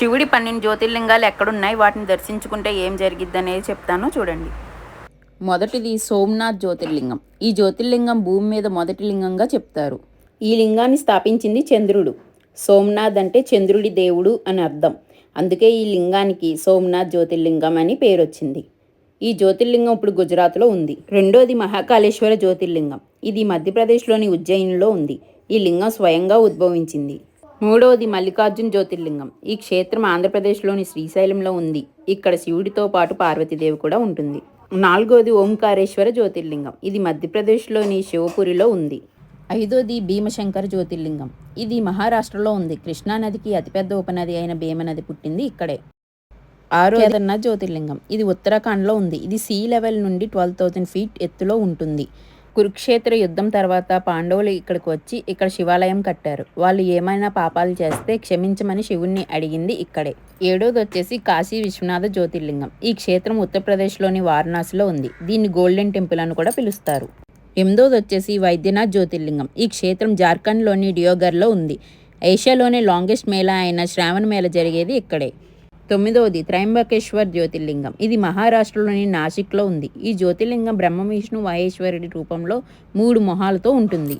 శివుడి పన్నెండు జ్యోతిర్లింగాలు ఎక్కడున్నాయి? వాటిని దర్శించుకుంటే ఏం జరిగిద్ది అనేది చెప్తాను. చూడండి. మొదటిది సోమనాథ్ జ్యోతిర్లింగం. ఈ జ్యోతిర్లింగం భూమి మీద మొదటి లింగంగా చెప్తారు. ఈ లింగాన్ని స్థాపించింది చంద్రుడు. సోమనాథ్ అంటే చంద్రుడి దేవుడు అని అర్థం. అందుకే ఈ లింగానికి సోమనాథ్ జ్యోతిర్లింగం అని పేరు వచ్చింది ఈ జ్యోతిర్లింగం ఇప్పుడు గుజరాత్లో ఉంది. రెండోది మహాకాళేశ్వర జ్యోతిర్లింగం. ఇది మధ్యప్రదేశ్లోని ఉజ్జయినిలో ఉంది. ఈ లింగం స్వయంగా ఉద్భవించింది. మూడవది మల్లికార్జున్ జ్యోతిర్లింగం. ఈ క్షేత్రం ఆంధ్రప్రదేశ్లోని శ్రీశైలంలో ఉంది. ఇక్కడ శివుడితో పాటు పార్వతీదేవి కూడా ఉంటుంది. నాలుగవది ఓంకారేశ్వర జ్యోతిర్లింగం. ఇది మధ్యప్రదేశ్లోని శివపురిలో ఉంది. ఐదోది భీమశంకర జ్యోతిర్లింగం. ఇది మహారాష్ట్రలో ఉంది. కృష్ణానదికి అతిపెద్ద ఉపనది అయిన భీమనది పుట్టింది ఇక్కడే. ఆరో కేదార్నాథ్ జ్యోతిర్లింగం. ఇది ఉత్తరాఖండ్లో ఉంది. ఇది సీ లెవెల్ నుండి ట్వెల్వ్ థౌజండ్ ఫీట్ ఎత్తులో ఉంటుంది. కురుక్షేత్ర యుద్ధం తర్వాత పాండవులు ఇక్కడికి వచ్చి ఇక్కడ శివాలయం కట్టారు. వాళ్ళు ఏమైనా పాపాలు చేస్తే క్షమించమని శివుణ్ణి అడిగింది ఇక్కడే. ఏడోది వచ్చేసి కాశీ విశ్వనాథ జ్యోతిర్లింగం. ఈ క్షేత్రం ఉత్తరప్రదేశ్లోని వారణాసిలో ఉంది. దీన్ని గోల్డెన్ టెంపుల్ అని కూడా పిలుస్తారు. ఎనిమిదోది వచ్చేసి వైద్యనాథ్ జ్యోతిర్లింగం. ఈ క్షేత్రం జార్ఖండ్లోని డియోగర్లో ఉంది. ఏషియాలోనే లాంగెస్ట్ మేళా అయిన శ్రావణ మేళ జరిగేది ఇక్కడే. తొమ్మిదవది త్రయంబకేశ్వర్ జ్యోతిర్లింగం. ఇది మహారాష్ట్రలోని నాసిక్లో ఉంది. ఈ జ్యోతిర్లింగం బ్రహ్మ విష్ణు మహేశ్వరుడి రూపంలో మూడు మొహాలతో ఉంటుంది.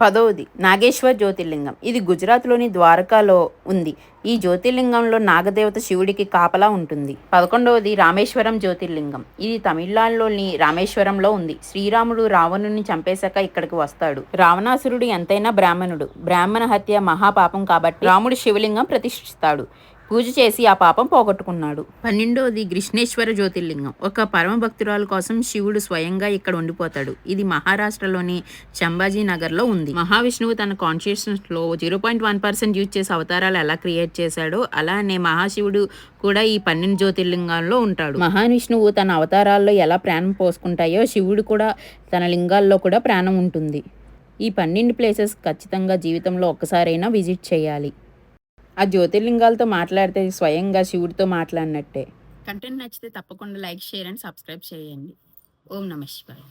పదవది నాగేశ్వర్ జ్యోతిర్లింగం. ఇది గుజరాత్లోని ద్వారకాలో ఉంది. ఈ జ్యోతిర్లింగంలో నాగదేవత శివుడికి కాపలా ఉంటుంది. పదకొండవది రామేశ్వరం జ్యోతిర్లింగం. ఇది తమిళనాడులోని రామేశ్వరంలో ఉంది. శ్రీరాముడు రావణుని చంపేశాక ఇక్కడికి వస్తాడు. రావణాసురుడు ఎంతైనా బ్రాహ్మణుడు. బ్రాహ్మణ హత్య మహాపాపం కాబట్టి రాముడు శివలింగం ప్రతిష్ఠిస్తాడు. పూజ చేసి ఆ పాపం పోగొట్టుకున్నాడు. పన్నెండోది కృష్ణేశ్వర జ్యోతిర్లింగం. ఒక పరమ భక్తురాలు కోసం శివుడు స్వయంగా ఇక్కడ ఉండిపోతాడు. ఇది మహారాష్ట్రలోని చంబాజీ నగర్లో ఉంది. మహావిష్ణువు తన కాన్షియస్నెస్లో zero point one percent use చేసే అవతారాలు ఎలా క్రియేట్ చేశాడో అలానే మహాశివుడు కూడా ఈ పన్నెండు జ్యోతిర్లింగాల్లో ఉంటాడు. మహావిష్ణువు తన అవతారాల్లో ఎలా ప్రాణం పోసుకుంటాయో శివుడు కూడా తన లింగాల్లో కూడా ప్రాణం ఉంటుంది. ఈ పన్నెండు ప్లేసెస్ ఖచ్చితంగా జీవితంలో ఒక్కసారైనా విజిట్ చేయాలి. ఆ జ్యోతిర్లింగాలతో మాట్లాడితే స్వయంగా శివుడితో మాట్లాడినట్టే. కంటెంట్ నచ్చితే తప్పకుండా లైక్ షేర్ అండ్ సబ్స్క్రైబ్ చేయండి. ఓం నమ శివాయ.